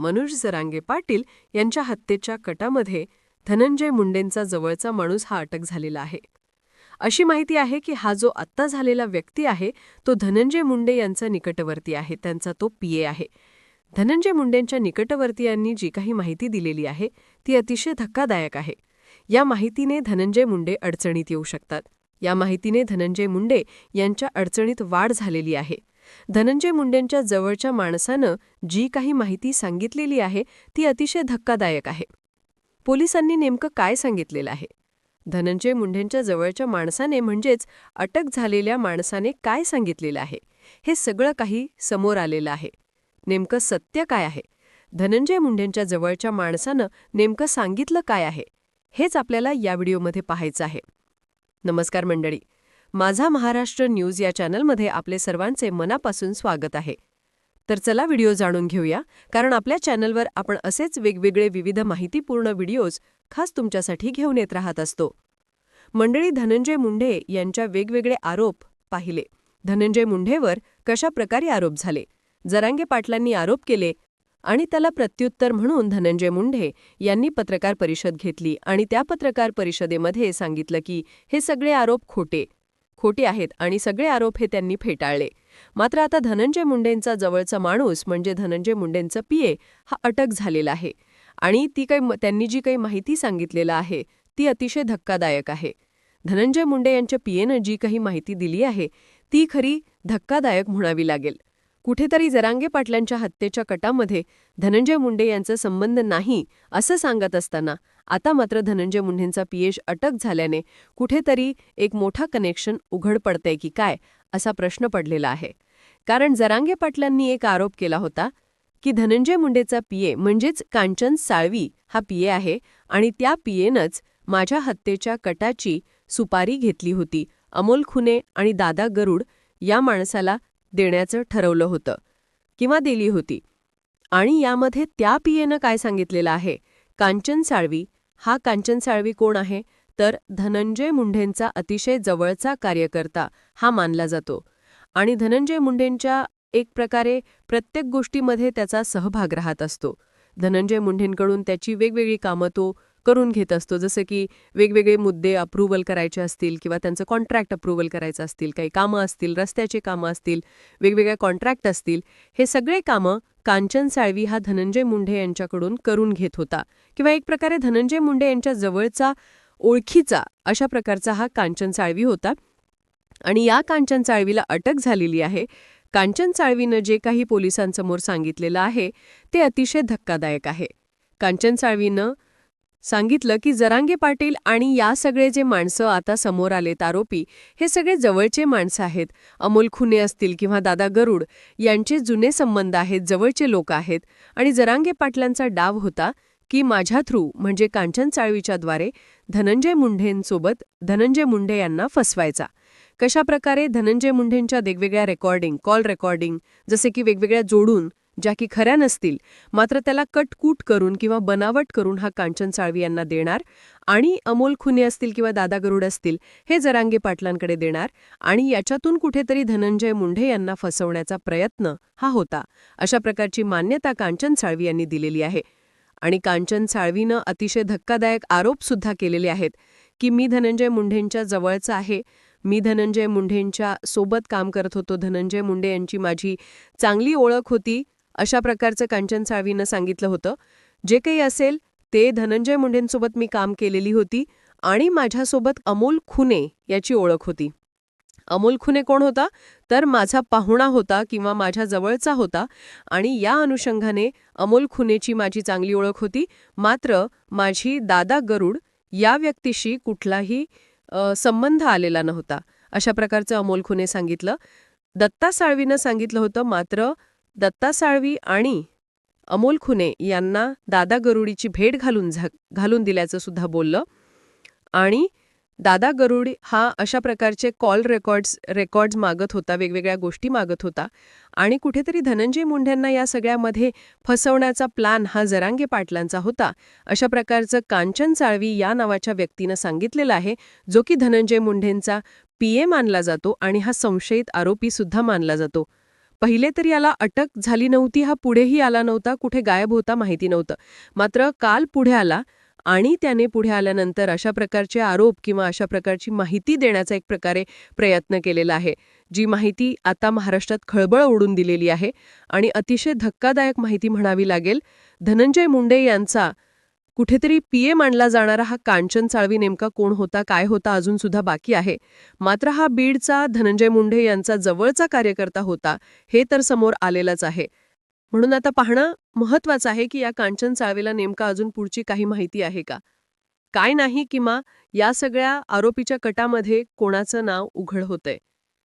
मनोज जरांगे पाटील यांच्या हत्येच्या कटामध्ये धनंजय मुंडेंचा जवळचा माणूस हा अटक झालेला आहे. अशी माहिती आहे की हा जो आत्ता झालेला व्यक्ती आहे तो धनंजय मुंडे यांचा निकटवर्ती आहे त्यांचा तो पीए आहे. धनंजय मुंडेंच्या निकटवर्तीयांनी जी काही माहिती दिलेली आहे ती अतिशय धक्कादायक आहे. या माहितीने धनंजय मुंडे अडचणीत येऊ शकतात. या माहितीने धनंजय मुंडे यांच्या अडचणीत वाढ झालेली आहे. धनंजय मुंडेंच्या जवळच्या माणसानं जी काही माहिती सांगितलेली आहे ती अतिशय धक्कादायक आहे. पोलिसांनी नेमकं काय सांगितलेलं आहे? धनंजय मुंडेंच्या जवळच्या माणसाने म्हणजेच अटक झालेल्या माणसाने काय सांगितलेलं आहे? हे सगळं काही समोर आलेलं आहे. नेमकं सत्य काय आहे? धनंजय मुंडेंच्या जवळच्या माणसानं नेमकं सांगितलं काय आहे? हेच आपल्याला या व्हिडिओमध्ये पाहायचं आहे. नमस्कार मंडळी. माझा महाराष्ट्र न्यूज या चॅनलमध्ये आपले सर्वांचे मनापासून स्वागत आहे. तर चला व्हिडिओ जाणून घेऊया कारण आपल्या चॅनलवर आपण असेच वेगवेगळे विविध माहितीपूर्ण व्हिडिओज खास तुमच्यासाठी घेऊन येत राहत असतो. मंडळी धनंजय मुंढे यांच्या वेगवेगळे आरोप पाहिले. धनंजय मुंढेवर कशा प्रकारे आरोप झाले? जरांगे पाटलांनी आरोप केले आणि त्याला प्रत्युत्तर म्हणून धनंजय मुंढे यांनी पत्रकार परिषद घेतली आणि त्या पत्रकार परिषदेमध्ये सांगितलं की हे सगळे आरोप खोटे खोटे आहेत आणि सगळे आरोप हे त्यांनी फेटाळले. मात्र आता धनंजय मुंडेंचा जवळचा माणूस म्हणजे धनंजय मुंडेंचं पीए हा अटक झालेला आहे आणि ती काही त्यांनी जी काही माहिती सांगितलेलं आहे ती अतिशय धक्कादायक आहे. धनंजय मुंडे यांच्या पीएनं जी काही माहिती दिली आहे ती खरी धक्कादायक म्हणावी लागेल. कुठेतरी जरांगे पाटलांच्या हत्येच्या कटामध्ये धनंजय मुंडे यांचा संबंध नाही असं सांगत असताना आता मात्र धनंजय मुंडेंचा पीएच अटक झाल्याने कुठेतरी एक मोठा कनेक्शन उघड पडतंय की काय असा प्रश्न पडलेला आहे. कारण जरांगे पाटलांनी एक आरोप केला होता की धनंजय मुंडेचा पीए म्हणजेच कांचन साळवी हा पीए आहे आणि त्या पीएनंच माझ्या हत्येच्या कटाची सुपारी घेतली होती अमोल खुने आणि दादा गरुड या माणसाला देण्याचं ठरवलं होतं किंवा दिली होती. आणि यामध्ये त्या पीएनं काय सांगितलेलं आहे? कांचन साळवी हा कांचन साळवी कोण आहे? तर धनंजय मुंढेंचा अतिशय जवळचा कार्यकर्ता हा मानला जातो. आणि धनंजय मुंढेंच्या एक प्रकारे प्रत्येक गोष्टीमध्ये त्याचा सहभाग राहत असतो. धनंजय मुंढेंकडून त्याची वेगवेगळी कामं तो करून घेत असतो. जसं की वेगवेगळे मुद्दे अप्रुव्हल करायचे असतील किंवा त्यांचं कॉन्ट्रॅक्ट अप्रुव्हल करायचं असतील काही कामं असतील रस्त्याचे कामं असतील वेगवेगळे कॉन्ट्रॅक्ट असतील हे सगळे कामं कांचन साळवी हा धनंजय मुंढे यांच्याकडून करून घेत होता. किंवा एक प्रकारे धनंजय मुंडे यांच्या जवळचा ओळखीचा अशा प्रकारचा हा कांचन साळवी होता. आणि या कांचन साळवीला अटक झालेली आहे. कांचन साळवीनं जे काही पोलिसांसमोर सांगितलेलं आहे ते अतिशय धक्कादायक आहे. कांचन साळवीनं सांगितलं की जरांगे पाटील आणि या सगळे जे माणसं आता समोर आलेत आरोपी हे सगळे जवळचे माणसं आहेत. अमोल खुने असतील किंवा दादा गरुड यांचे जुने संबंध आहेत जवळचे लोक आहेत आणि जरांगे पाटलांचा डाव होता की माझ्या थ्रू म्हणजे कांचन चाळवीच्याद्वारे धनंजय मुंढेंसोबत धनंजय मुंढे यांना फसवायचा. कशा प्रकारे धनंजय मुंढेंच्या वेगवेगळ्या रेकॉर्डिंग कॉल रेकॉर्डिंग जसे की वेगवेगळ्या जोडून ज्या की खऱ्या नसतील मात्र त्याला कटकूट करून किंवा बनावट करून हा कांचन साळवी यांना देणार आणि अमोल खुने असतील किंवा दादा गरुड असतील हे जरांगे पाटलांकडे देणार आणि याच्यातून कुठेतरी धनंजय मुंढे यांना फसवण्याचा प्रयत्न हा होता अशा प्रकारची मान्यता कांचन साळवी यांनी दिलेली आहे. आणि कांचन साळवीनं अतिशय धक्कादायक आरोप सुद्धा केलेले आहेत की मी धनंजय मुंढेंच्या जवळचा आहे मी धनंजय मुंढेंच्या सोबत काम करत होतो धनंजय मुंडे यांची माझी चांगली ओळख होती अशा प्रकारचं कांचन साळवीनं सांगितलं होतं. जे काही असेल ते धनंजय मुंडेंसोबत मी काम केलेली होती आणि माझ्यासोबत अमोल खुने याची ओळख होती. अमोल खुने कोण होता? तर माझा पाहुणा होता किंवा माझ्या जवळचा होता आणि या अनुषंगाने अमोल खुनेची माझी चांगली ओळख होती. मात्र माझी दादा गरुड या व्यक्तीशी कुठलाही संबंध आलेला नव्हता. अशा प्रकारचं अमोल खुने सांगितलं. दत्ता साळवीनं सांगितलं होतं मात्र दत्ता साळवी आणि अमोल खुने यांना दादा गरुडीची भेट घालून घालून दिल्याचं सुद्धा बोललं. आणि दादा गरुड हा अशा प्रकारचे कॉल रेकॉर्ड्स रेकॉर्ड्स मागत होता वेगवेगळ्या गोष्टी मागत होता. आणि कुठेतरी धनंजय मुंढ्यांना या सगळ्यामध्ये फसवण्याचा प्लान हा जरांगे पाटलांचा होता. अशा प्रकारचं कांचन साळवी या नावाच्या व्यक्तीनं सांगितलेलं आहे जो की धनंजय मुंढेंचा पीए मानला जातो आणि हा संशयित आरोपी सुद्धा मानला जातो. पहिले तर याला अटक झाली नव्हती हा पुढेही आला नव्हता कुठे गायब होता माहिती नव्हतं. मात्र काल पुढे आला आणि त्याने पुढे आल्यानंतर अशा प्रकारचे आरोप किंवा अशा प्रकारची माहिती देण्याचा एक प्रकारे प्रयत्न केलेला आहे जी माहिती आता महाराष्ट्रात खळबळ ओढून दिलेली आहे आणि अतिशय धक्कादायक माहिती म्हणावी लागेल. धनंजय मुंडे यांचा कुठेतरी पीए मानला जाणारा हा कांचन चाळवी नेमका कोण होता काय होता अजून सुद्धा बाकी आहे. मात्र हा बीडचा धनंजय मुंढे यांचा जवळचा कार्यकर्ता होता हे तर समोर आलेलंच आहे. म्हणून आता पाहणं महत्वाचं आहे की या कांचन चाळवीला नेमका अजून पुढची काही माहिती आहे का? काय नाही किंवा या सगळ्या आरोपीच्या कटामध्ये कोणाचं नाव उघड होतंय?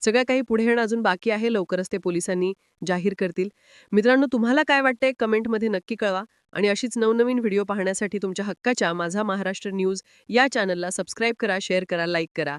सगळं काही पुढे येणं अजून बाकी आहे लवकरच ते पोलिसांनी जाहीर करतील. मित्रांनो तुम्हाला काय वाटतंय कमेंटमध्ये नक्की कळवा आणि अशीच नवनवीन व्हिडिओ पाहण्यासाठी तुमच्या हक्काच्या माझा महाराष्ट्र न्यूज या चॅनलला सबस्क्राईब करा शेअर करा लाईक करा.